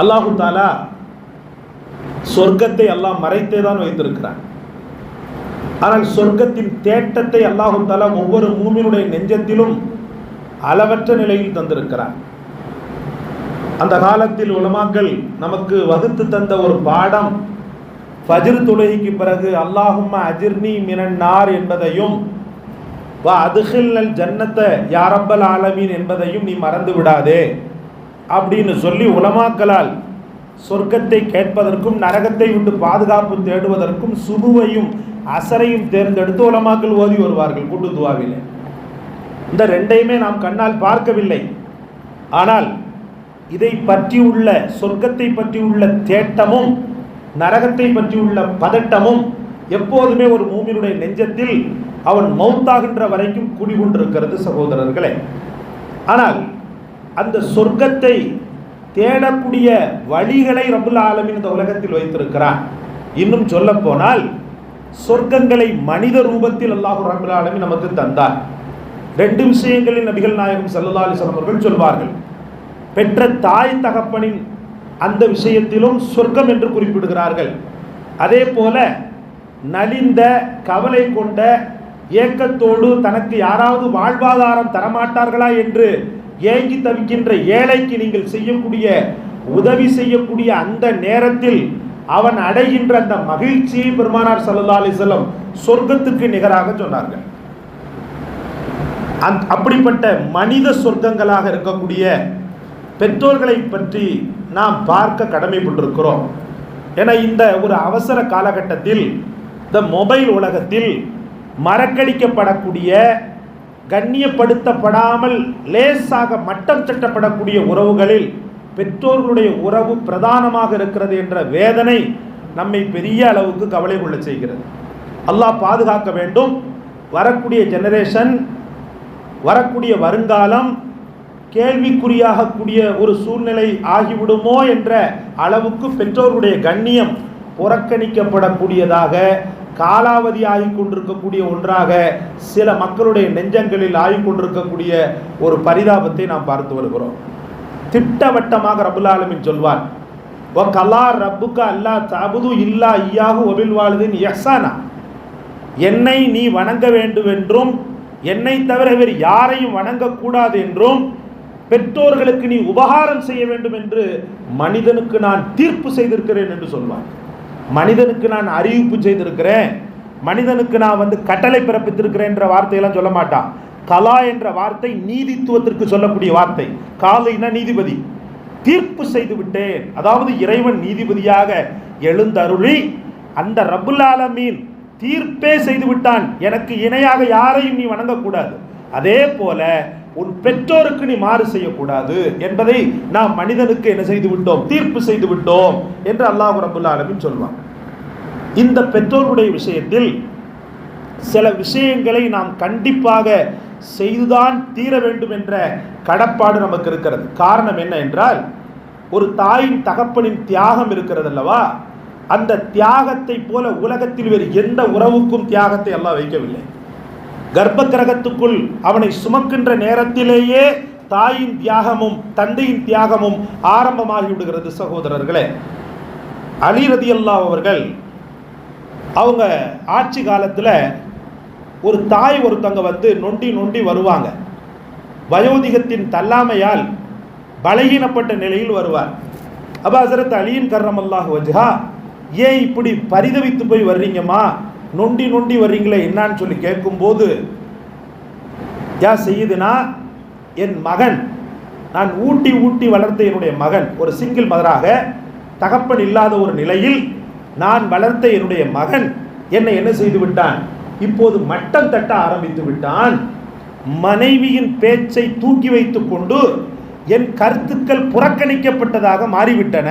அல்லாஹு தாலா சொர்க்கத்தை எல்லாம் மறைத்தே தான் வைத்திருக்கிறான். ஆனால் சொர்க்கத்தின் தேட்டத்தை அல்லாஹு தாலா ஒவ்வொரு மூமினுடைய நெஞ்சத்திலும் அளவற்ற நிலையில் தந்திருக்கிறான். அந்த காலத்தில் உலமாக்கள் நமக்கு வகுத்து தந்த ஒரு பாடம் ஃபஜிர் தொழுகைக்கு பிறகு அல்லாஹும்ம அஜிர்னி மினன்னார் என்பதையும் வா அதுகில் ஜன்னத்தை யாரப்பல் ஆலமீன் என்பதையும் நீ மறந்து விடாதே. அப்படின்னு சொல்லி உலமாக்களால் சொர்க்கத்தை கேட்பதற்கும் நரகத்தை விட்டு பாதுகாப்பு தேடுவதற்கும் சுபுவையும் அசரையும் தேர்ந்தெடுத்து உலமாக்கள் ஓதி வருவார்கள் கூட்டு துவாவிலே. இந்த ரெண்டையுமே நாம் கண்ணால் பார்க்கவில்லை. ஆனால் இதை பற்றியுள்ள சொர்க்கத்தை பற்றியுள்ள தேட்டமும் நரகத்தை பற்றியுள்ள பதட்டமும் எப்போதுமே ஒரு மூமினுடைய நெஞ்சத்தில் அவன் மௌத்தாகின்ற வரைக்கும் குடிகொண்டிருக்கிறது சகோதரர்களே. ஆனால் அந்த சொர்க்கத்தை தேடக்கூடிய வழிகளை ரபுல் ஆலமின் இந்த உலகத்தில் வைத்திருக்கிறான் இன்னும் சொல்ல போனால் சொர்க்கங்களை மனித ரூபத்தில் அல்லாஹு ரபுல் ஆலமின் நமக்கு தந்தார். ரெண்டு விஷயங்களில் நபிகள் நாயகம் சல்லா அலிஸ்லாம் அவர்கள் சொல்வார்கள். பெற்ற தாய் தகப்பனின் அந்த விஷயத்திலும் சொர்க்கம் என்று குறிப்பிடுகிறார்கள். அதே போல நலிந்த கவலை கொண்ட ஏக்கத்தோடு தனக்கு யாராவது வாழ்வாதாரம் தரமாட்டார்களா என்று ஏங்கி தவிக்கின்ற ஏழைக்கு நீங்கள் செய்யக்கூடிய உதவி செய்யக்கூடிய அந்த நேரத்தில் அவன் அடைகின்ற அந்த மகிழ்ச்சியை பெருமானார் சல்லா அலிசல்லம் சொர்க்கத்துக்கு நிகராக சொன்னார்கள். அந் அப்படிப்பட்ட மனித சொர்க்கங்களாக இருக்கக்கூடிய பெற்றோர்களை பற்றி நாம் பார்க்க கடமைப்பட்டிருக்கிறோம். என இந்த ஒரு அவசர காலகட்டத்தில் இந்த மொபைல் உலகத்தில் மறக்கடிக்கப்படக்கூடிய கண்ணியப்படுத்தப்படாமல் லேசாக மட்டம் தட்டப்படக்கூடிய உறவுகளில் பெற்றோர்களுடைய உறவு பிரதானமாக இருக்கிறது என்ற வேதனை நம்மை பெரிய அளவுக்கு கவலை கொள்ள செய்கிறது. அல்லாஹ் பாதுகாக்க வேண்டும். வரக்கூடிய ஜெனரேஷன் வரக்கூடிய வருங்காலம் கேள்விக்குறியாகக்கூடிய ஒரு சூழ்நிலை ஆகிவிடுமோ என்ற அளவுக்கு பெற்றோருடைய கண்ணியம் புறக்கணிக்கப்படக்கூடியதாக காலாவதி ஆகி கொண்டிருக்கக்கூடிய ஒன்றாக சில மக்களுடைய நெஞ்சங்களில் ஆகி கொண்டிருக்கக்கூடிய ஒரு பரிதாபத்தை நாம் பார்த்து வருகிறோம். திட்டவட்டமாக ரபுல்லாலமின் சொல்வார் ஓ கலா ரப்புக்கா அல்லா தபுது இல்லா ஐயாகு ஒபில் வாழுதின் யஹ்சானா என்னை நீ வணங்க வேண்டும் என்றும் என்னை தவிர வேறு யாரையும் வணங்கக்கூடாது என்றும் பெற்றோர்களுக்கு நீ உபகாரம் செய்ய வேண்டும் என்று மனிதனுக்கு நான் தீர்ப்பு செய்திருக்கிறேன் என்று சொல்வான் மனிதனுக்கு நான் அறிவிப்பு செய்திருக்கிறேன். மனிதனுக்கு நான் வந்து கட்டளை பிறப்பித்திருக்கிறேன் என்ற வார்த்தையெல்லாம் சொல்ல மாட்டான். கலா என்ற வார்த்தை நீதித்துவத்திற்கு சொல்லக்கூடிய வார்த்தை. காலைனா நீதிபதி. தீர்ப்பு செய்து விட்டேன். அதாவது இறைவன் நீதிபதியாக எழுந்தருளி அந்த ரபுல்லாலமீன் தீர்ப்பே செய்து விட்டான். எனக்கு இணையாக யாரையும் நீ வணங்கக்கூடாது. அதே போல உன் பெற்றோருக்கு நீ மாறு செய்யக்கூடாது என்பதை நாம் மனிதனுக்கு என்ன செய்து விட்டோம்? தீர்ப்பு செய்து விட்டோம் என்று அல்லாஹ் ரபுல்லா ஆலமின் சொல்வான். இந்த பெற்றோருடைய விஷயத்தில் சில விஷயங்களை நாம் கண்டிப்பாக செய்துதான் தீர வேண்டும் என்ற கடப்பாடு நமக்கு இருக்கிறது. காரணம் என்ன என்றால் ஒரு தாயின் தகப்பனின் தியாகம் இருக்கிறது அல்லவா? அந்த தியாகத்தை போல உலகத்தில் வேறு எந்த உறவுக்கும் தியாகத்தை எல்லாம் வைக்கவில்லை. கர்ப்ப கிரகத்துக்குள் அவனை சுமக்கின்ற நேரத்திலேயே தாயின் தியாகமும் தந்தையின் தியாகமும் ஆரம்பமாகி விடுகிறது சகோதரர்களே. அலி ரதி அல்லா அவர்கள் அவங்க ஆட்சி காலத்தில் ஒரு தாய் ஒருத்தங்க வந்து நொண்டி நொண்டி வருவாங்க. வயோதிகத்தின் தள்ளாமையால் பலகீனப்பட்ட நிலையில் வருவார். அப்போ ஹசரத் அலியின் கர்ரம் வஜ்ஹா ஏன் இப்படி பரிதவித்து போய் வர்றீங்கம்மா? நொண்டி நொண்டி வர்றீங்களே என்னான்னு சொல்லி கேட்கும்போது யா செய்யுதுனா என் மகன் நான் ஊட்டி ஊட்டி வளர்த்த என்னுடைய மகன் ஒரு சிங்கிள் மதராக தகப்பன் இல்லாத ஒரு நிலையில் நான் வளர்த்த என்னுடைய மகன் என்னை என்ன செய்து விட்டான்? இப்போது மட்டம் தட்ட ஆரம்பித்து விட்டான். மனைவியின் பேச்சை தூக்கி வைத்துக் கொண்டு என் கருத்துக்கள் புறக்கணிக்கப்பட்டதாக மாறிவிட்டன.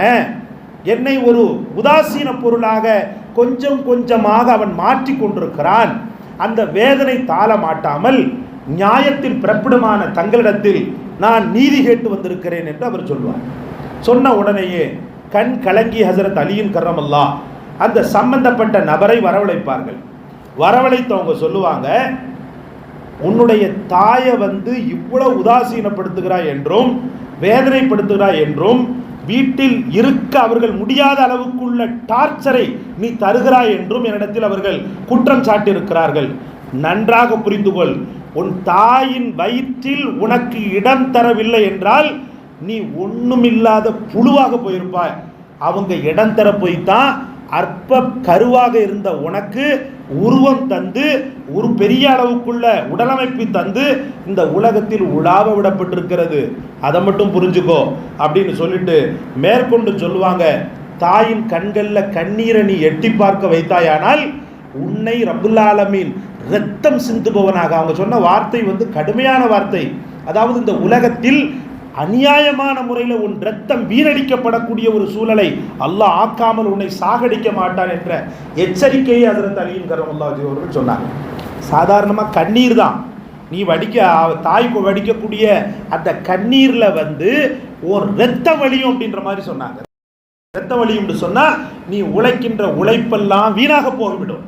என்னை ஒரு உதாசீன பொருளாக கொஞ்சம் கொஞ்சமாக அவன் மாற்றி கொண்டிருக்கிறான். அந்த வேதனை தாள மாட்டாமல் நியாயத்தில் பிறப்பிடமான தங்களிடத்தில் நான் நீதி கேட்டு வந்திருக்கிறேன் என்று அவர் சொல்வார். சொன்ன உடனேயே கண் கலங்கி ஹசரத் அலியின் கரமல்லா அந்த சம்பந்தப்பட்ட நபரை வரவழைப்பார்கள். வரவழைத்தவங்க சொல்லுவாங்க உன்னுடைய தாயை வந்து இவ்வளவு உதாசீனப்படுத்துகிறாய் என்றும் வேதனைப்படுத்துகிறாய் என்றும் வீட்டில் இருக்க அவர்கள் முடியாத அளவுக்குள்ள டார்ச்சரை நீ தருகிறாய் என்றும் என்னிடத்தில் அவர்கள் குற்றம் சாட்டியிருக்கிறார்கள். நன்றாக புரிந்து கொள் உன் தாயின் வயிற்றில் உனக்கு இடம் தரவில்லை என்றால் நீ ஒண்ணுமில்லாத புழுவாக போயிருப்பாய். அவங்க இடம் தர போய்தான் அற்ப கருவாக இருந்த உனக்கு உருவம் தந்து ஒரு பெரிய அளவுக்குள்ள உடலமைப்பு தந்து இந்த உலகத்தில் உலாவ விடப்பட்டிருக்கிறது. அதை மட்டும் புரிஞ்சுக்கோ அப்படின்னு சொல்லிட்டு மேற்கொண்டு சொல்லுவாங்க தாயின் கண்களில் கண்ணீரை நீ எட்டி பார்க்க வைத்தாயானால் உன்னை ரபுல்லாலமீன் ரத்தம் சிந்துபவனாக. அவங்க சொன்ன வார்த்தை வந்து கடுமையான வார்த்தை. அதாவது இந்த உலகத்தில் அநியாயமான முறையில் உன் ரத்தம் வீணடிக்கப்படக்கூடிய ஒரு சூழலை அல்லாஹ் ஆக்காமல் உன்னை சாகடிக்க மாட்டான் என்ற எச்சரிக்கையை அதில் அலியின் கரமுல்லாஜி அவர்கள் சொன்னாங்க. சாதாரணமாக கண்ணீர் தான். நீ வடிக்க தாய் தாய்க்கு வடிக்கக்கூடிய அந்த கண்ணீரில் வந்து ஒரு ரத்த வலியும் அப்படின்ற மாதிரி சொன்னாங்க. ரத்த வலியும்னு சொன்னால் நீ உழைக்கின்ற உழைப்பெல்லாம் வீணாக போய்விடும்.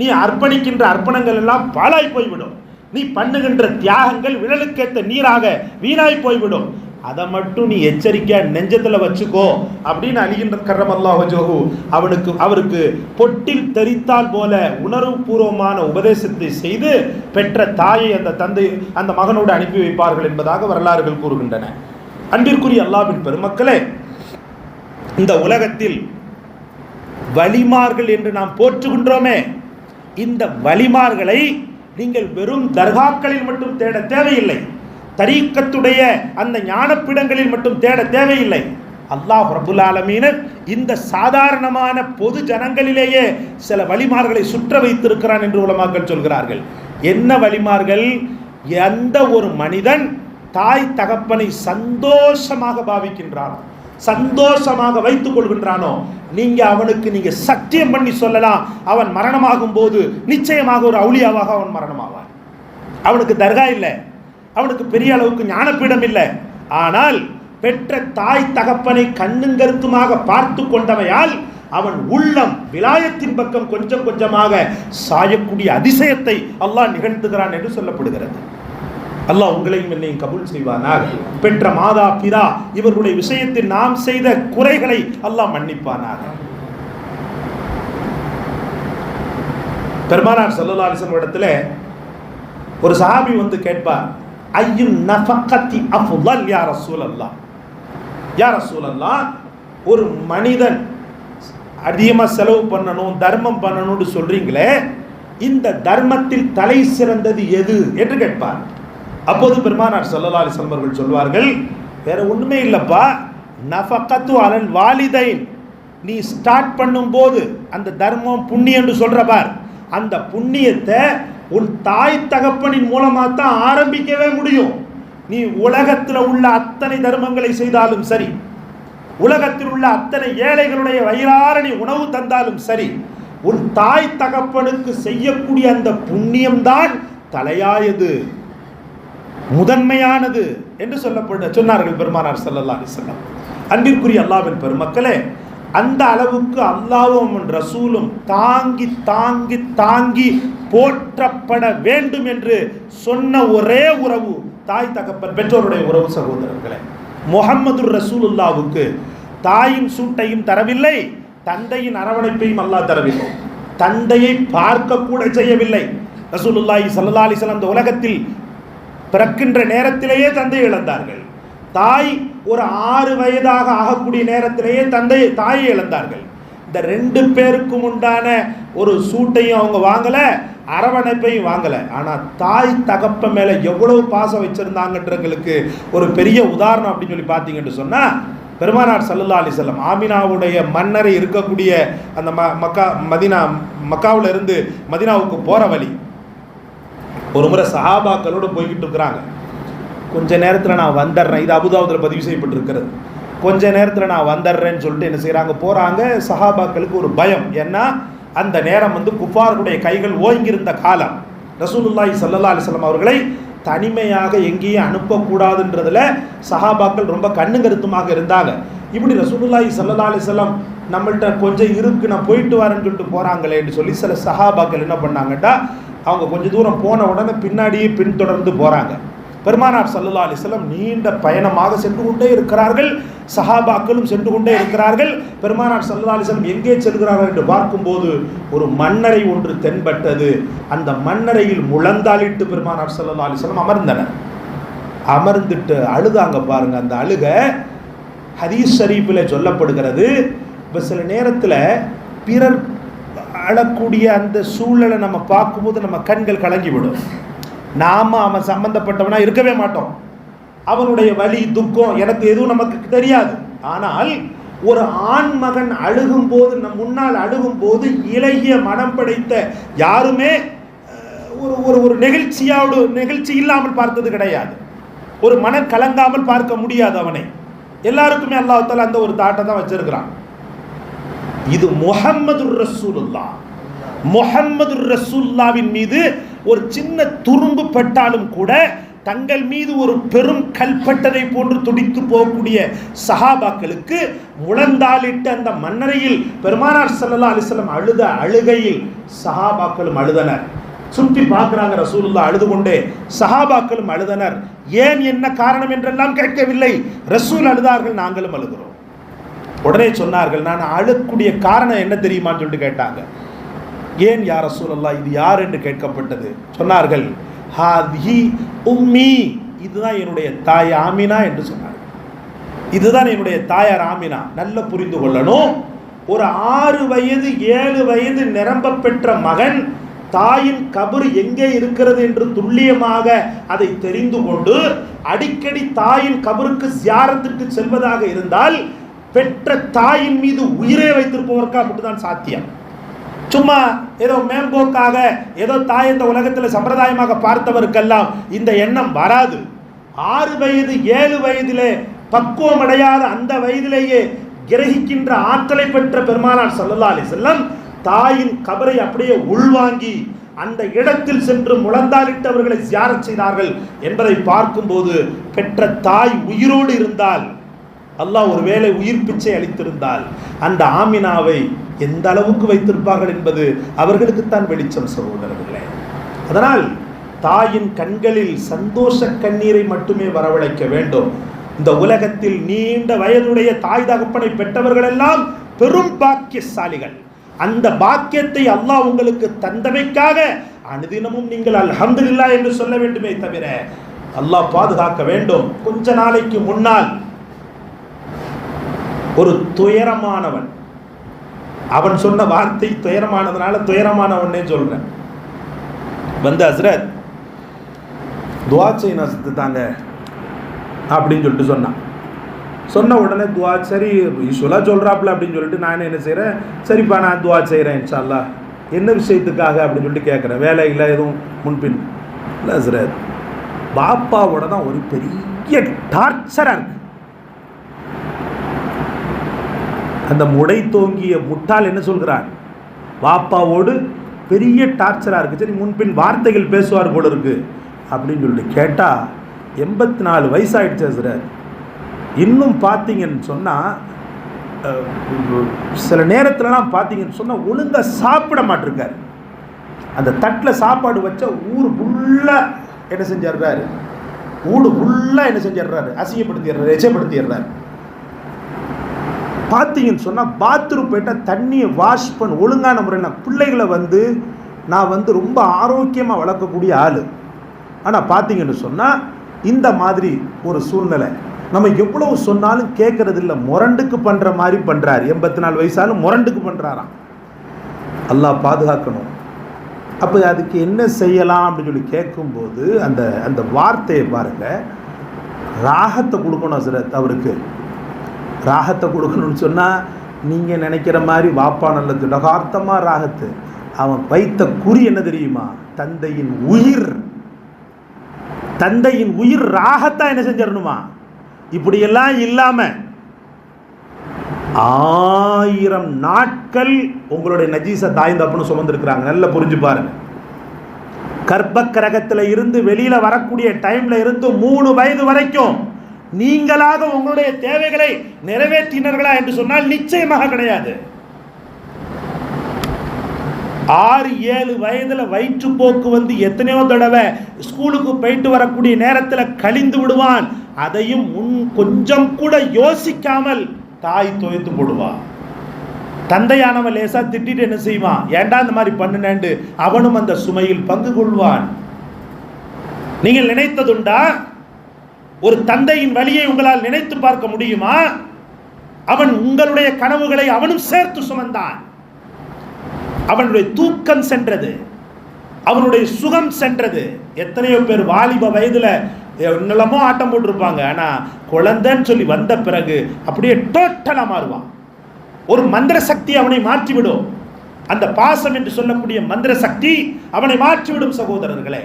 நீ அர்ப்பணிக்கின்ற அர்ப்பணங்கள் எல்லாம் பாழாய் போய்விடும். நீ பண்ணுகின்ற தியாகங்கள் விழலுக்கேற்ற நீராக வீணாய் போய்விடும். அதை மட்டும் நீ எச்சரிக்கை நெஞ்சத்தில் வச்சுக்கோ அப்படின்னு அழிகின்ற கரம் அல்லாஹ் அவனுக்கு அவருக்கு பொட்டில் தெரித்தால் போல உணர்வுபூர்வமான உபதேசத்தை செய்து பெற்ற தாயை அந்த தந்தை அந்த மகனோடு அனுப்பி வைப்பார்கள் என்பதாக வரலாறுகள் கூறுகின்றன. அன்பிற்குரிய அல்லாவின் பெருமக்களே இந்த உலகத்தில் வலிமார்கள் என்று நாம் போற்றுகின்றோமே இந்த வலிமார்களை நீங்கள் வெறும் தர்காக்களில் மட்டும் தேட தேவையில்லை. தரீக்கத்துடைய அந்த ஞானப்பிடங்களில் மட்டும் தேட தேவையில்லை. அல்லாஹ் ரபுல் இந்த சாதாரணமான பொது ஜனங்களிலேயே சில வழிமார்களை சுற்ற வைத்திருக்கிறான் என்று உலமாக்கள் சொல்கிறார்கள். என்ன வழிமார்கள்? எந்த ஒரு மனிதன் தாய் தகப்பனை சந்தோஷமாக பாவிக்கின்றானோ சந்தோஷமாக வைத்துக் கொள்கின்றானோ நீங்க அவனுக்கு நீங்க சத்தியம் பண்ணி சொல்லலாம். அவன் மரணமாகும் போது நிச்சயமாக ஒரு அவுளியாவாக அவன் மரணமாவான். அவனுக்கு தர்கா இல்லை. அவனுக்கு பெரிய அளவுக்கு ஞானப்பீடம் இல்லை. ஆனால் பெற்ற தாய் தகப்பனை கண்ணுங்கருத்துமாக பார்த்து கொண்டவையால் அவன் உள்ளம் விலாயத்தின் பக்கம் கொஞ்சம் கொஞ்சமாக சாயக்கூடிய அதிசயத்தை அல்லாஹ் நிகழ்த்துகிறான் என்று சொல்லப்படுகிறது. அல்லாஹ் உங்களையும் என்னையும் கபூல் செய்வானாக. பெற்ற மாதா பிதா இவர்களுடைய விஷயத்தில் நாம் செய்த குறைகளை அல்லாஹ் மன்னிப்பானாக. பெருமானார் சல்லல்லா அலிசன் இடத்துல ஒரு சாபி வந்து கேட்பார் ஐயும் நஃபக்கத்தி அஃபுல்லல் யா சூழல்லா யார சூழல்லா ஒரு மனிதன் அதிகமாக செலவு பண்ணணும் தர்மம் பண்ணணும்னு சொல்கிறீங்களே இந்த தர்மத்தில் தலை சிறந்தது எது என்று கேட்பார். அப்போது பெருமானார் சல்லல்லா அலிஸ்லம் அவர்கள் சொல்வார்கள் வேற ஒன்றுமே இல்லைப்பா நஃபக்கத்து அலல் வாலிதைன். நீ ஸ்டார்ட் பண்ணும்போது அந்த தர்மம் புண்ணியம்னு சொல்கிற பார். அந்த புண்ணியத்தை உன் தாய் தகப்பனின் மூலமாக தான் ஆரம்பிக்கவே முடியும். நீ உலகத்தில் உள்ள அத்தனை தர்மங்களை செய்தாலும் சரி உலகத்தில் உள்ள அத்தனை ஏழைகளுடைய வயிறார நீ உணவு தந்தாலும் சரி உன் தாய் தகப்பனுக்கு செய்யக்கூடிய அந்த புண்ணியம்தான் தலையாயது முதன்மையானது என்று சொல்லப்பட சொன்னார்கள் பெருமானார் ஸல்லல்லாஹு அலைஹி அன்பிற்குரிய அல்லாவின் பெருமக்களே அந்த அளவுக்கு அல்லாவும் ரசூலும் தாங்கி தாங்கி தாங்கி போற்றப்பட வேண்டும் என்று சொன்ன ஒரே உறவு தாய் தகப்பன் பெற்றோருடைய உறவு சகோதரர்களே. முகமது ரசூலுல்லாவுக்கு தாயின் சூட்டையும் தரவில்லை தந்தையின் அரவணைப்பையும் அல்லாஹ் தரவில்லை. தந்தையை பார்க்க கூட செய்யவில்லை. ரசூலுல்லாஹி சல்லா அலைஹி அந்த இந்த உலகத்தில் பிறக்கின்ற நேரத்திலேயே தந்தை இழந்தார்கள். தாய் ஒரு ஆறு வயதாக ஆகக்கூடிய நேரத்திலேயே தந்தை தாயை இழந்தார்கள். இந்த ரெண்டு பேருக்கும் உண்டான ஒரு சூட்டையும் அவங்க வாங்கலை அரவணைப்பையும் வாங்கலை. ஆனால் தாய் தகப்ப மேலே எவ்வளவு பாசம் வச்சுருந்தாங்கன்றவங்களுக்கு ஒரு பெரிய உதாரணம் அப்படின்னு சொல்லி பார்த்தீங்கன்னு சொன்னால் பெருமானார் சல்லல்லா அலிசல்லம் ஆமினாவுடைய மன்னரை இருக்கக்கூடிய அந்த ம மக்கா மதினா மக்காவில் இருந்து மதினாவுக்கு போகிற வழி. ஒரு முறை சஹாபாக்களோடு போய்கிட்டு இருக்கிறாங்க. கொஞ்ச நேரத்தில் நான் வந்துடுறேன். இது அபுதாபுதில் பதிவு செய்யப்பட்டிருக்கிறது. கொஞ்ச நேரத்தில் நான் வந்துடுறேன்னு சொல்லிட்டு என்ன செய்கிறாங்க போகிறாங்க சஹாபாக்களுக்கு ஒரு பயம். ஏன்னா அந்த நேரம் வந்து குஃபாருடைய கைகள் ஓங்கியிருந்த காலம். ரசூலுல்லாஹி ஸல்லல்லாஹு அலிஸ்லாம் அவர்களை தனிமையாக எங்கேயும் அனுப்பக்கூடாதுன்றதுல சஹாபாக்கள் ரொம்ப கண்ணு கருத்துமாக இருந்தாங்க. இப்படி ரசூலுல்லாஹி சல்லா அலிஸ்லாம் நம்மள்கிட்ட நம்மள்ட்ட கொஞ்சம் இருக்கு நான் போயிட்டு வரேன்னு சொல்லிட்டு போகிறாங்களேன்னு சொல்லி சில சஹாபாக்கள் என்ன பண்ணாங்கட்டா அவங்க கொஞ்சம் தூரம் போன உடனே பின்னாடியே பின்தொடர்ந்து போகிறாங்க பெருமானார் சல்லல்லா அலிஸ்லம் நீண்ட பயணமாக சென்று கொண்டே இருக்கிறார்கள். சஹாபாக்களும் சென்று கொண்டே இருக்கிறார்கள். பெருமானார் சல்லா அலிஸ்லம் எங்கே செல்கிறார்கள் என்று பார்க்கும்போது ஒரு மன்னரை ஒன்று தென்பட்டது. அந்த மன்னரையில் முழந்தாளிட்டு பெருமானார் சல்லா அலிஸ்லம் அமர்ந்தனர். அமர்ந்துட்டு அழுதாங்க பாருங்க அந்த அழுக ஹதீஸ் ஷரீஃபில் சொல்லப்படுகிறது. இப்போ சில நேரத்தில் பிறர் அழக்கூடிய அந்த சூழலை நம்ம பார்க்கும்போது நம்ம கண்கள் கலங்கிவிடும். நாம அவன் சம்பந்தப்பட்டவனா இருக்கவே மாட்டோம். அவனுடைய வலி துக்கம் எனக்கு எதுவும் நமக்கு தெரியாது. ஆனால் ஒரு ஆண் மகன் அழுகும் போது நம் முன்னால் அழுகும் போது இலகிய மனம் படைத்த யாருமே ஒரு ஒரு ஒரு நெகிழ்ச்சியோடு நெகிழ்ச்சி இல்லாமல் பார்த்தது கிடையாது. ஒரு மனம் கலங்காமல் பார்க்க முடியாது அவனை. எல்லாருக்குமே அல்லாஹால அந்த ஒரு தாட்டை தான் வச்சிருக்கிறான். இது முகம்மது ரசூலுல்லா முகம்மது ரசூல்லாவின் மீது ஒரு சின்ன துரும்பு பட்டாலும் கூட தங்கள் மீது ஒரு பெரும் கல்பட்டதை போன்று துடித்து போகக்கூடிய சஹாபாக்களுக்கு முழந்தாலிட்டு அந்த மன்னரையில் பெருமானார் சல்லா அலிஸ்லம் அழுத அழுகையில் சஹாபாக்களும் அழுதனர். சுற்றி பார்க்குறாங்க ரசூலுல்லா அழுது கொண்டே சஹாபாக்களும் அழுதனர். ஏன் என்ன காரணம் என்றெல்லாம் கேட்கவில்லை. ரசூல் அழுதார்கள் நாங்களும் அழுகிறோம். உடனே சொன்னார்கள் நான் அழக்கூடிய காரணம் என்ன தெரியுமான்னு சொல்லிட்டு கேட்டாங்க. ஏன் யார் சூழல்லா இது யார் என்று கேட்கப்பட்டது? சொன்னார்கள் ஹாதி உம்மி. இதுதான் என்னுடைய தாய் ஆமினா என்று சொன்னார்கள். இதுதான் என்னுடைய தாயார் ஆமினா. நல்ல புரிந்து கொள்ளணும். ஒரு ஆறு வயது ஏழு வயது நிரம்ப பெற்ற மகன் தாயின் கபர் எங்கே இருக்கிறது என்று துல்லியமாக அதை தெரிந்து கொண்டு அடிக்கடி தாயின் கபருக்கு சியாரத்திற்கு செல்வதாக இருந்தால் பெற்ற தாயின் மீது உயிரை வைத்திருப்பவர்க்கா மட்டும்தான் சாத்தியம். சும்மா ஏதோ மேம்போக்காக ஏதோ தாய் இந்த உலகத்தில் சம்பிரதாயமாக பார்த்தவருக்கெல்லாம் இந்த எண்ணம் வராது. ஆறு வயது ஏழு வயதிலே பக்குவம் அடையாத அந்த வயதிலேயே கிரகிக்கின்ற ஆற்றலை பெற்ற பெருமானார் சல்லல்லா அலி செல்லம் தாயின் கபரை அப்படியே உள்வாங்கி அந்த இடத்தில் சென்று முழந்தாலிட்டவர்களை ஜியாரத் செய்தார்கள் என்பதை பார்க்கும்போது பெற்ற தாய் உயிரோடு இருந்தால் அல்லாஹ் ஒருவேளை உயிர் பிச்சை அளித்திருந்தால் அந்த ஆமினாவை எந்த அளவுக்கு வைத்திருப்பார்கள் என்பது அவர்களுக்குத்தான் வெளிச்சம் சகோதரர்களே. அதனால் தாயின் கண்களில் சந்தோஷ கண்ணீரை மட்டுமே வரவழைக்க வேண்டும். இந்த உலகத்தில் நீண்ட வயதுடைய தாய் தகப்பனை பெற்றவர்கள் எல்லாம் பெரும் பாக்கியசாலிகள். அந்த பாக்கியத்தை அல்லாஹ் உங்களுக்கு தந்தமைக்காக அனுதினமும் நீங்கள் அல்ஹம்துலில்லாஹ் என்று சொல்ல வேண்டுமே தவிர அல்லாஹ் பாதுகாக்க வேண்டும். கொஞ்ச நாளைக்கு முன்னால் ஒரு துயரமானவன். அவன் சொன்ன வார்த்தை துயரமானதுனால துயரமானவன்னே சொல்கிறேன் வந்து ஹசரத் துவா செய்யணும் தாங்க அப்படின்னு சொல்லிட்டு சொன்னான். சொன்ன உடனே துவா சரி யூஸ்வலாக சொல்கிறாப்புல அப்படின்னு சொல்லிட்டு நான் என்ன செய்கிறேன் சரிப்பா நான் துவா செய்கிறேன் இன்ஷால்லா என்ன விஷயத்துக்காக அப்படின்னு சொல்லிட்டு கேட்குறேன் வேலை இல்லை எதுவும் முன்பின். இல்லை ஹஸ்ரத் பாப்பாவோட தான் ஒரு பெரிய டார்ச்சராக இருக்குது அந்த முடை தோங்கிய முட்டாள் என்ன சொல்கிறான் வாப்பாவோடு பெரிய டார்ச்சராக இருக்குது சரி முன்பின் வார்த்தைகள் பேசுவார் போல இருக்கு. அப்படின்னு சொல்லிட்டு கேட்டால் எண்பத்தி நாலு வயசாகிடுச்சு சார் இன்னும் பார்த்தீங்கன்னு சொன்னால் சில நேரத்துலலாம் பார்த்தீங்கன்னு சொன்னால் ஒழுங்காக சாப்பிட மாட்டிருக்காரு. அந்த தட்டில் சாப்பாடு வச்ச ஊர் ஃபுல்லாக என்ன செஞ்சிடுறாரு? ஊடு ஃபுல்லாக என்ன செஞ்சிடுறாரு? அசிங்கப்படுத்திடுறாரு எச்சப்படுத்திடுறாரு. பார்த்தீங்கன்னு சொன்னால் பாத்ரூம் போயிட்டால் தண்ணியை வாஷ் பண்ண. ஒழுங்கான முறையில் பிள்ளைகளை வந்து நான் வந்து ரொம்ப ஆரோக்கியமாக வளர்க்கக்கூடிய ஆள். ஆனால் பார்த்தீங்கன்னு சொன்னால் இந்த மாதிரி ஒரு சூழ்நிலை. நம்ம எவ்வளவு சொன்னாலும் கேட்கறது இல்லை முரண்டுக்கு பண்ணுற மாதிரி பண்ணுறாரு எண்பத்தி நாலு வயசாலும் முரண்டுக்கு பண்ணுறாராம் அல்லாஹ் பாதுகாக்கணும். அப்போ அதுக்கு என்ன செய்யலாம் அப்படின்னு சொல்லி கேட்கும்போது அந்த அந்த வார்த்தையை பாருங்கள் ராகத்தை கொடுக்கணும் சிலர் அவருக்கு. ராகத்தை கொடுக்கணும்னு சொன்னால் நீங்கள் நினைக்கிற மாதிரி வாப்பா நல்லது திடகார்த்தமாக ராகத்து. அவன் வைத்த குறி என்ன தெரியுமா? தந்தையின் உயிர். தந்தையின் உயிர் ராகத்தான் என்ன செஞ்சிடணுமா? இப்படியெல்லாம் இல்லாமல் ஆயிரம் நாட்கள் உங்களுடைய நஜீச தாய் தப்புன்னு சுமந்துருக்குறாங்க. நல்லா புரிஞ்சு பாருங்க. கர்ப்பக்கிரகத்தில் இருந்து வெளியில் வரக்கூடிய டைமில் இருந்து மூணு வயது வரைக்கும் நீங்களாக உங்களுடைய தேவைகளை நிறைவேற்றினர்களா என்று சொன்னால் நிச்சயமாக கிடையாது. ஆறு ஏழு வயதுல வயிற்றுப்போக்கு வந்து எத்தனையோ தடவை ஸ்கூலுக்கு போயிட்டு வரக்கூடிய நேரத்தில் கழிந்து விடுவான். அதையும் முன் கொஞ்சம் கூட யோசிக்காமல் தாய் துவைத்து போடுவான் தந்தையானவன் லேசா திட்டிட்டு என்ன செய்வான்? ஏன்டா இந்த மாதிரி பண்ணினேன்ட்டு அவனும் அந்த சுமையில் பங்கு கொள்வான். நீங்கள் நினைத்ததுண்டா? ஒரு தந்தையின் வழியை உங்களால் நினைத்து பார்க்க முடியுமா? அவன் உங்களுடைய கனவுகளை அவனும் சேர்த்து சுமந்தான். அவனுடைய தூக்கம் சென்றது. அவனுடைய சுகம் சென்றது. எத்தனையோ பேர் வாலிப வயதுல என்னெல்லாமோ ஆட்டம் போட்டிருப்பாங்க. ஆனா குழந்தைன்னு சொல்லி வந்த பிறகு அப்படியே டோட்டலா மாறுவான். ஒரு மந்திர சக்தி அவனை மாற்றிவிடும். அந்த பாசம் என்று சொல்லக்கூடிய மந்திர சக்தி அவனை மாற்றிவிடும் சகோதரர்களே.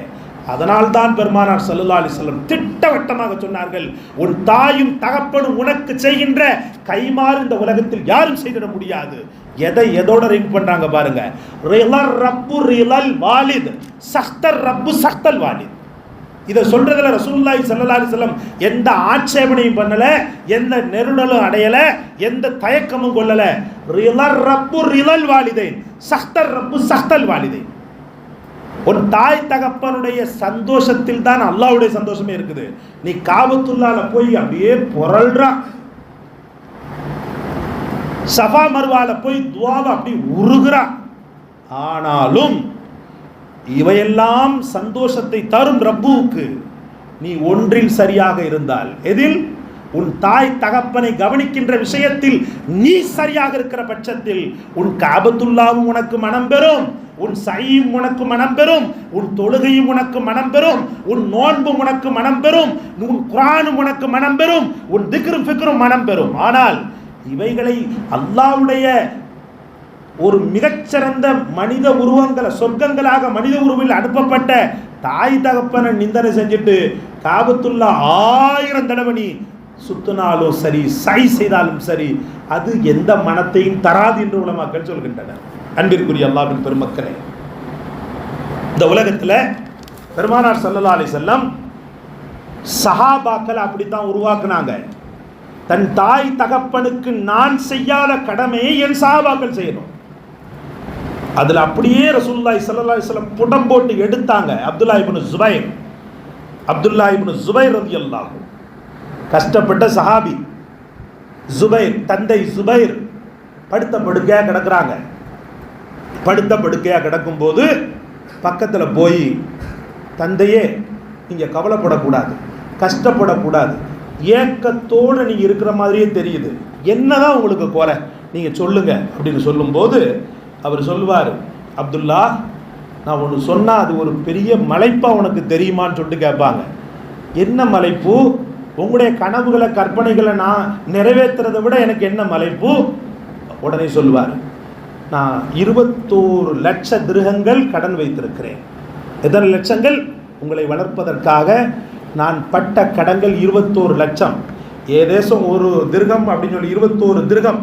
அதனால்தான் பெருமானார் சல்லா அலிஸ்லம் திட்டவட்டமாக சொன்னார்கள் உன் தாயும் தகப்பனும் உனக்கு செய்கின்ற கைமாறு இந்த உலகத்தில் யாரும் செய்திட முடியாது. எதை எதோட ரிங் பண்றாங்க பாருங்க. ரிலர் ரப்பு ரிலல் வாலித் சஹ்தர் ரப்பு சக்தல் வாலித். இதை சொல்றதுல ரசூல்லாய் சல்லா அலைஹி எந்த ஆட்சேபனையும் பண்ணல எந்த நெருடலும் அடையல எந்த தயக்கமும் கொள்ளல. ரிலர் ரப்பு ரிலல் வாலிதைன் சஹ்தர் ரப்பு சக்தல் வாலிதைன். உன் தாய் தகப்பனுடைய சந்தோஷத்தில் தான் அல்லாஹ்வுடைய சந்தோஷமே இருக்குது. நீ காபத்துள்ளால போய் அப்படியே புரள்றா சபா மர்வால போய் துவாவை அப்படி உருகுறா. ஆனாலும் இவையெல்லாம் சந்தோஷத்தை தரும் ரப்புவுக்கு நீ ஒன்றில் சரியாக இருந்தால். எதில்? உன் தாய் தகப்பனை கவனிக்கின்ற விஷயத்தில் நீ சரியாக இருக்கிற பட்சத்தில் உன் காபத்துல்லாவும் உனக்கு மனம் பெறும். உன் சையும் உனக்கு மனம் பெறும் உன் தொழுகையும் உனக்கு மனம் பெறும் உன் நோன்பும் உனக்கு மனம் பெறும் உன் குரானும் உனக்கு மனம் பெறும் உன் திக்ரும் ஃபிக்ரும் மனம் பெறும். ஆனால் இவைகளை அல்லாவுடைய ஒரு மிகச்சிறந்த மனித உருவங்களை சொர்க்கங்களாக மனித உருவில் அனுப்பப்பட்ட தாய் தகப்பனை நிந்தனை செஞ்சுட்டு காபத்துள்ள ஆயிரம் தடவை நீ சுத்தினாலும் சரி சை செய்தாலும் சரி அது எந்த மனத்தையும் தராது என்று உலமாக்கள் சொல்கின்றனர். அன்பிற்குரிய அல்லாவின் பெருமக்களே இந்த உலகத்தில் பெருமானார் சல்லல்லா அலி செல்லம் சஹாபாக்கள் அப்படித்தான் உருவாக்குனாங்க. தன் தாய் தகப்பனுக்கு நான் செய்யாத கடமையை என் சஹாபாக்கள் செய்யணும். அதில் அப்படியே ரசூல்லாய் சல்லா அலைஹி புடம் போட்டு எடுத்தாங்க அப்துல்லா இப்னு ஜுபைர். அப்துல்லா இப்னு ஜுபைர் ரலியல்லாஹு கஷ்டப்பட்ட சஹாபி ஜுபைர் தந்தை ஜுபைர் படுத்த படுக்கையா கிடக்கிறாங்க. படுத்த படுக்கையாக கிடக்கும்போது பக்கத்தில் போய் தந்தையே நீங்கள் கவலைப்படக்கூடாது கஷ்டப்படக்கூடாது. ஏக்கத்தோடு நீங்கள் இருக்கிற மாதிரியே தெரியுது. என்னதான் உங்களுக்கு குறை? நீங்கள் சொல்லுங்கள் அப்படின்னு சொல்லும்போது அவர் சொல்லுவார் அப்துல்லா நான் ஒன்று சொன்னால் அது ஒரு பெரிய மலைப்பாக உனக்கு தெரியுமான்னு சொல்லிட்டு கேட்பாங்க. என்ன மலைப்பு? உங்களுடைய கனவுகளை கற்பனைகளை நான் நிறைவேற்றுறதை விட எனக்கு என்ன மலைப்பு? உடனே சொல்லுவார் நான் இருபத்தோரு லட்ச திருகங்கள் கடன் வைத்திருக்கிறேன். எத்தனை லட்சங்கள்? உங்களை வளர்ப்பதற்காக நான் பட்ட கடன்கள் இருபத்தோரு லட்சம். ஏதேசம் ஒரு திருகம் அப்படின்னு சொல்லி இருபத்தோரு திருகம்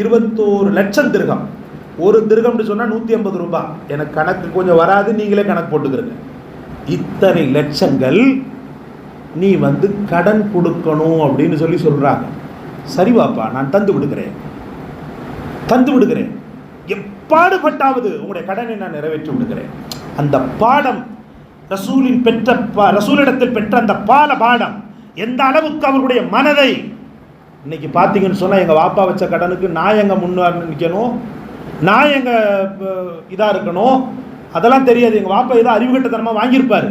இருபத்தோரு லட்சம் திருகம். ஒரு திருகம்னு சொன்னால் நூற்றி ஐம்பது ரூபாய் எனக்கு கணக்கு கொஞ்சம் வராது நீங்களே கணக்கு போட்டுக்கிறீங்க. இத்தனை லட்சங்கள் நீ வந்து கடன் கொடுக்கணும் அப்படின்னு சொல்லி சொல்கிறாங்க சரி வாப்பா நான் தந்து விடுக்கிறேன். தந்து விடுகிறேன் எப்பாடுபட்டாவது உங்களுடைய கடனை நான் நிறைவேற்றி விடுகிறேன். அந்த பாடம் ரசூலின் பெற்ற பா ரசூலிடத்தில் பெற்ற அந்த பால பாடம் எந்த அளவுக்கு அவர்களுடைய மனதை இன்னைக்கு பார்த்தீங்கன்னு சொன்னால் எங்கள் வாப்பா வச்ச கடனுக்கு நான் எங்கே முன்னாடி நிற்கணும் நான் எங்கே இதாக இருக்கணும் அதெல்லாம் தெரியாது. எங்கள் வாப்பா ஏதோ அறிவுகட்டத்தனமாக வாங்கியிருப்பார்.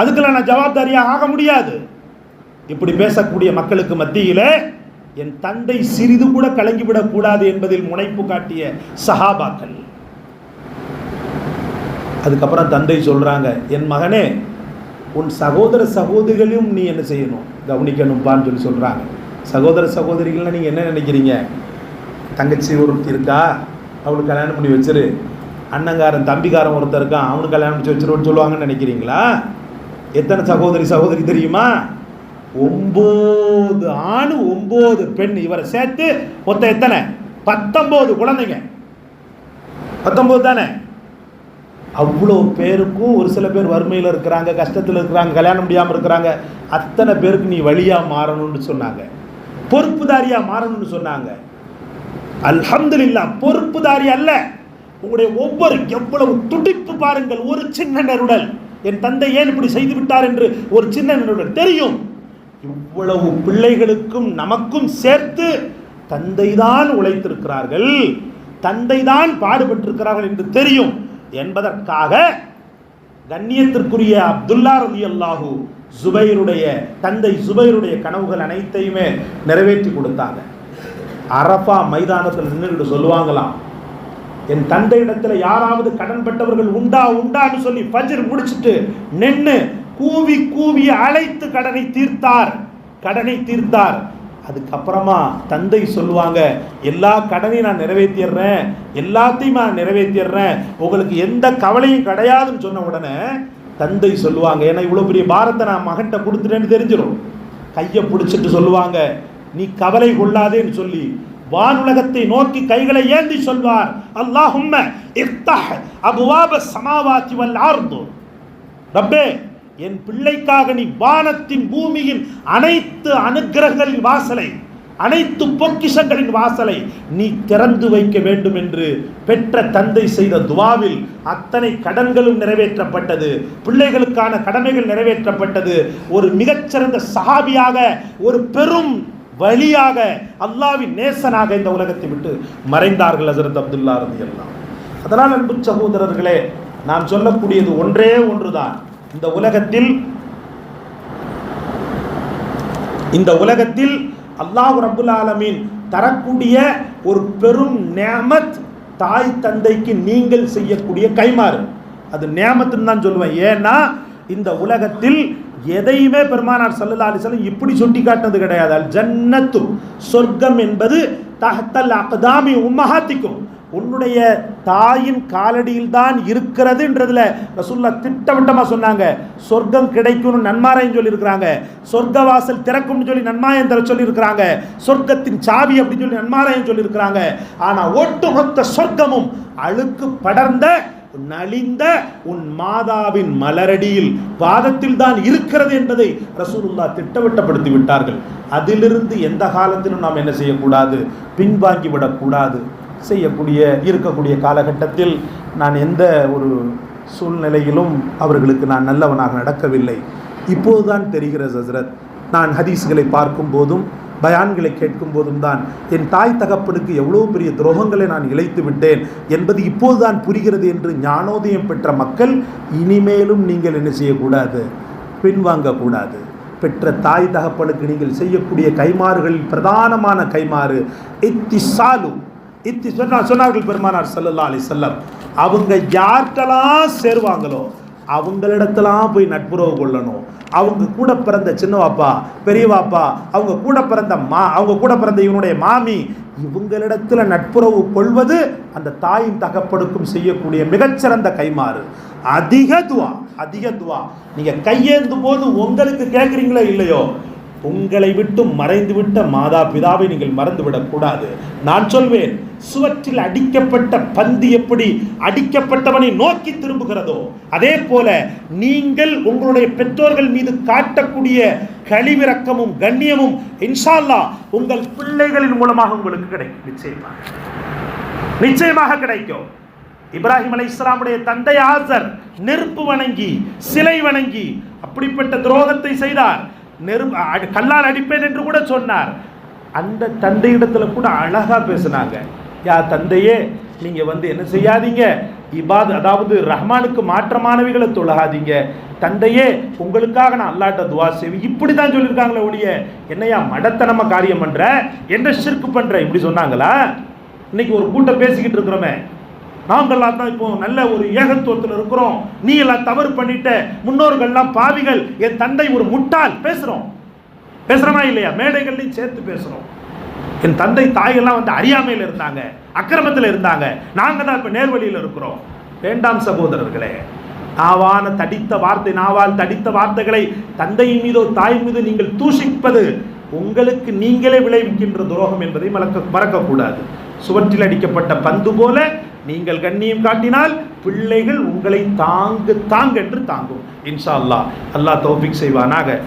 அதுக்கெல்லாம் நான் ஜவாப்தாரியாக ஆக முடியாது. இப்படி பேசக்கூடிய மக்களுக்கு மத்தியில் என் தந்தை சிறிது கூட கலங்கிவிடக் கூடாது என்பதில் முனைப்பு காட்டிய சஹாபாக்கள். அதுக்கப்புறம் தந்தை சொல்றாங்க என் மகனே உன் சகோதர சகோதரிகளையும் நீ என்ன செய்யணும்? கவனிக்கணும்பான்னு சொல்லி சொல்றாங்க. சகோதர சகோதரிகள்னா நீங்க என்ன நினைக்கிறீங்க? தங்கச்சி ஒருத்தி இருக்கா? அவளுக்கு கல்யாணம் பண்ணி வச்சிரு. அண்ணங்காரன் தம்பிக்காரன் ஒருத்தர் இருக்கான். அவனுக்கு கல்யாணம் பண்ணி வச்சிருன்னு சொல்லுவாங்கன்னு நினைக்கிறீங்களா? எத்தனை சகோதரி சகோதரி தெரியுமா? ஒம்பது ஆணு ஒம்பது பெண். இவரை சேர்த்து மொத்தம் எத்தனை? பத்தொம்போது குழந்தைங்க. பத்தொம்போது தானே? அவ்வளோ பேருக்கும் ஒரு சில பேர் வறுமையில் இருக்கிறாங்க கஷ்டத்தில் இருக்கிறாங்க கல்யாணம் முடியாமல் இருக்கிறாங்க. அத்தனை பேருக்கு நீ வழியாக மாறணும்னு சொன்னாங்க. பொறுப்புதாரியாக மாறணும்னு சொன்னாங்க. அல்ஹம்துல்லா பொறுப்புதாரி அல்ல. உங்களுடைய ஒவ்வொரு எவ்வளவு துடிப்பு பாருங்கள். ஒரு சின்ன நெருடல். என் தந்தை ஏன் இப்படி செய்து விட்டார் என்று ஒரு சின்ன நெருடல் தெரியும். இவ்வளவு பிள்ளைகளுக்கும் நமக்கும் சேர்த்து தந்தைதான் உழைத்திருக்கிறார்கள். தந்தைதான் பாடுபட்டிருக்கிறார்கள் என்று தெரியும். என்பதற்காக கண்ணியத்திற்குரிய அப்துல்லா ரலி அல்லாஹூ ஜுபைருடைய தந்தை ஜுபைருடைய கனவுகள் அனைத்தையுமே நிறைவேற்றி கொடுத்தாங்க. அரஃபா மைதானத்தில் நின்றுக்கிட்டு சொல்லுவாங்களாம் என் தந்தை யாராவது கடன்பட்டவர்கள் உண்டா உண்டான்னு சொல்லி பஜர் முடிச்சிட்டு நின்று கூவி கூவி அழைத்து கடனை தீர்த்தார். கடனை தீர்த்தார். அதுக்கப்புறமா தந்தை சொல்லுவாங்க எல்லா கடனையும் நான் நிறைவேற்றிடுறேன் எல்லாத்தையும் நான் நிறைவேற்றிடுறேன் உங்களுக்கு எந்த கவலையும் கிடையாதுன்னு சொன்ன உடனே தந்தை சொல்லுவாங்க ஏன்னா இவ்வளோ பெரிய பாரத்தை நான் மகன்கிட்ட கொடுத்துட்டேன்னு தெரிஞ்சிடும். கையை பிடிச்சிட்டு சொல்லுவாங்க நீ கவலை கொள்ளாதேன்னு சொல்லி வானுலகத்தை நோக்கி கைகளை ஏந்தி சொல்வார். அல்லாஹும்ம இஃப்தஹ் அபுவாப சமாவாத்தி வல் ஆர்து ரப்பே என் பிள்ளைக்காக நீ வானத்தின் பூமியின் அனைத்து அனுக்கிரகங்களின் வாசலை அனைத்து பொக்கிஷங்களின் வாசலை நீ திறந்து வைக்க வேண்டும் என்று பெற்ற தந்தை செய்த துவாவில் அத்தனை கடன்களும் நிறைவேற்றப்பட்டது. பிள்ளைகளுக்கான கடமைகள் நிறைவேற்றப்பட்டது. ஒரு மிகச்சிறந்த சஹாபியாக ஒரு பெரும் வழியாக அல்லாவின் நேசனாக இந்த உலகத்தை விட்டு மறைந்தார்கள் ஹசரத் அப்துல்லா எல்லாம் அதனால் அன்பு சகோதரர்களே நாம் சொல்லக்கூடியது ஒன்றே ஒன்றுதான். இந்த உலகத்தில் இந்த உலகத்தில் அல்லாஹ் ரபுல் ஆலமீன் தரக்கூடிய ஒரு பெரும் நேமத் தாய் தந்தைக்கு நீங்கள் செய்யக்கூடிய கைமாறு அது நேமத்துன்னு தான் சொல்லுவேன். ஏன்னா இந்த உலகத்தில் எதையுமே பெருமானார் சல்லல்லா அலிஸ்லாம் இப்படி சுட்டி காட்டினது கிடையாது ஜன்னத்து சொர்க்கம் என்பது தஹத்தல் அகதாமி உம்மஹாத்திக்கும். உன்னுடைய தாயின் காலடியில் தான் இருக்கிறதுன்றதுல ரசுல்லா திட்டவட்டமா சொன்னாங்க. சொர்க்கம் கிடைக்கும்னு நன்மாராயம் சொல்லியிருக்கிறாங்க. சொர்க்க வாசல் திறக்கும்னு சொல்லி நன்மாயம் தர சொல்லியிருக்கிறாங்க. சொர்க்கத்தின் சாவி அப்படின்னு சொல்லி நன்மாராயம் சொல்லியிருக்கிறாங்க. ஆனா ஒட்டுமொத்த சொர்க்கமும் அழுக்கு படர்ந்த நலிந்த உன் மாதாவின் மலரடியில் பாதத்தில் தான் இருக்கிறது என்பதை ரசூலுல்லா திட்டவட்டப்படுத்தி விட்டார்கள். அதிலிருந்து எந்த காலத்திலும் நாம் என்ன செய்யக்கூடாது? பின்வாங்கி விடக்கூடாது செய்யக்கூடிய இருக்கக்கூடிய காலகட்டத்தில் நான் எந்த ஒரு சூழ்நிலையிலும் அவர்களுக்கு நான் நல்லவனாக நடக்கவில்லை. இப்போதுதான் தெரிகிறது ஹசரத். நான் ஹதீஸ்களை பார்க்கும் போதும் பயான்களை கேட்கும் போதும் தான் என் தாய் தகப்பனுக்கு எவ்வளோ பெரிய துரோகங்களை நான் இழைத்து விட்டேன் என்பது இப்போதுதான் புரிகிறது என்று ஞானோதயம் பெற்ற மக்கள் இனிமேலும் நீங்கள் என்ன செய்யக்கூடாது? பின்வாங்கக்கூடாது. பெற்ற தாய் தகப்பனுக்கு நீங்கள் செய்யக்கூடிய கைமாறுகளில் பிரதானமான கைமாறு எத்திசாலும் இத்தி சொன்னா சொன்னார்கள் பெருமானார் சல்லல்லா அலி செல்லம் அவங்க யார்கிட்டலாம் சேருவாங்களோ அவங்களிடத்தெல்லாம் போய் நட்புறவு கொள்ளணும். அவங்க கூட பிறந்த சின்னவாப்பா பெரியவாப்பா அவங்க கூட பிறந்த மா அவங்க கூட பிறந்த இவனுடைய மாமி இவங்களிடத்தில் நட்புறவு கொள்வது அந்த தாயின் தகப்படுக்கும் செய்யக்கூடிய மிகச்சிறந்த கைமாறு அதிக துவா அதிக துவா. நீங்கள் கையேந்தும் போது உங்களுக்கு கேட்குறீங்களோ இல்லையோ உங்களை விட்டு மறைந்து விட்ட மாதா பிதாவை நீங்கள் மறந்து விடக்கூடாது நான் சொல்வேன் சுவற்றில் அடிக்கப்பட்ட பந்து எப்படி அடிக்கப்பட்டவனை நோக்கி திரும்புகிறதோ அதே போல நீங்கள் உங்களுடைய பெற்றோர்கள் மீது காட்டக்கூடிய கழிவிறக்கமும் கண்ணியமும் இன்ஷால்லா உங்கள் பிள்ளைகளின் மூலமாக உங்களுக்கு கிடைக்கும். நிச்சயமாக. நிச்சயமாக கிடைக்கும். இப்ராஹிம் அலை இஸ்லாமுடைய தந்தை ஆசர் நெருப்பு வணங்கி சிலை வணங்கி அப்படிப்பட்ட துரோகத்தை செய்தார். நெரு கல்லால் அடிப்பேன் என்று கூட சொன்னார். அந்த தந்தையிடத்துல கூட அழகா பேசினாங்க. யா தந்தையே நீங்கள் வந்து என்ன செய்யாதீங்க? இபாத் அதாவது ரஹ்மானுக்கு மாற்றமானவைகளை தொழாதீங்க. தந்தையே உங்களுக்காக நான் அல்லாட்ட துவா செய்வேன். இப்படி தான் சொல்லியிருக்காங்களே ஒழிய என்னையா மடத்தனமா காரியம் பண்ற? என்ன சிற்கு பண்ற? இப்படி சொன்னாங்களா? இன்னைக்கு ஒரு கூட்டம் பேசிக்கிட்டு இருக்கிறோமே. நாங்கள்லாம் தான் இப்போ நல்ல ஒரு ஏகத்துவத்தில் இருக்கிறோம். நீ எல்லாம் தவறு பண்ணிட்ட. முன்னோர்கள்லாம் பாவிகள். என் தந்தை ஒரு முட்டாள். பேசுகிறோம் பேசுறோமா இல்லையா? மேடைகள்லையும் சேர்த்து பேசுகிறோம் என் தந்தை தாயெல்லாம் வந்து அறியாமையில் இருந்தாங்க அக்கிரமத்தில் இருந்தாங்க. நாங்கள் தான் இப்போ நேர்வழியில் இருக்கிறோம். வேண்டாம் சகோதரர்களே நாவான தடித்த வார்த்தை நாவால் தடித்த வார்த்தைகளை தந்தையின் மீதோ தாய் மீது நீங்கள் தூஷிப்பது உங்களுக்கு நீங்களே விளைவிக்கின்ற துரோகம் என்பதை மறக்க மறக்கக்கூடாது. சுவற்றில் அடிக்கப்பட்ட பந்து போல நீங்கள் கண்ணியம் காட்டினால் பிள்ளைகள் உங்களை தாங்கு தாங்கென்று தாங்கும். இன்ஷா அல்லா அல்லாஹ் தௌஃபிக் செய்வானாக.